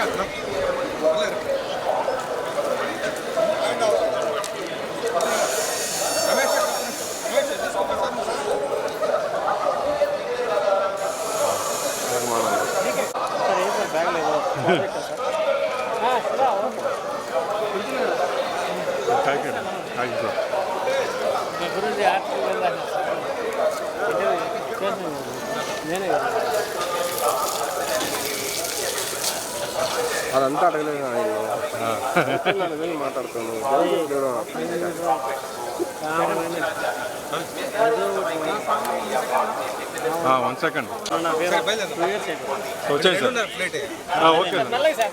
சாப்பிடலாம் நல்லா இருக்கு నేనే కదా అదంతా అడగలేదు ఆయన మాట్లాడుతున్నాను వన్ సెకండ్ వచ్చేసాను ఓకే సార్.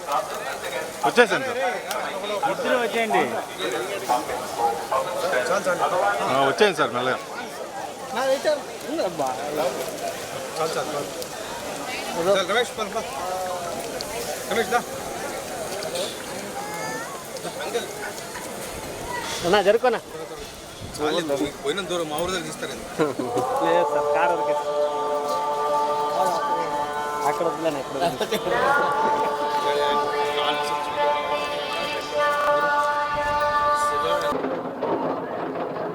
వచ్చేసాను సార్. ఇద్దరు వచ్చేయండి. వచ్చేయండి సార్ మెల్లగా అబ్బా రమేష్. రమేష్ దా. అన్నా జరుకోనా పోయిన దూరం మా ఊరు దగ్గర తీస్తారు. లేదు సార్ కార్ అక్కడ వద్దులేను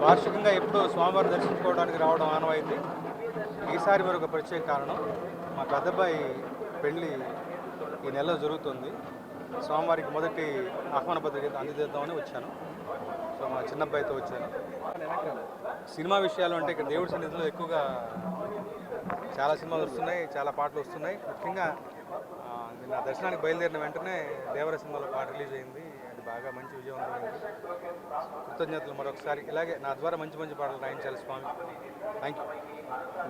వార్షికంగా ఎప్పుడు స్వామివారిని దర్శించుకోవడానికి రావడం ఆనవాయింది ఈసారి మరొక ప్రత్యేక కారణం మా పెద్దబ్బాయి పెళ్ళి ఈ నెలలో జరుగుతుంది. స్వామివారికి మొదటి ఆహ్వాన పత్రిక అందజేద్దామని వచ్చాను. సో మా చిన్నబ్బాయితో వచ్చాను. సినిమా విషయాలు అంటే ఇక్కడ దేవుడి సన్నిధిలో ఎక్కువగా చాలా సినిమాలు వస్తున్నాయి చాలా పాటలు వస్తున్నాయి. ముఖ్యంగా నిన్న దర్శనానికి బయలుదేరిన వెంటనే దేవర సినిమాలో పాట రిలీజ్ అయింది. అది బాగా మంచి విజయవంతమైంది. కృతజ్ఞతలు మరొకసారి. ఇలాగే నా ద్వారా మంచి మంచి పాటలు రాయించాలి స్వామి. Thank you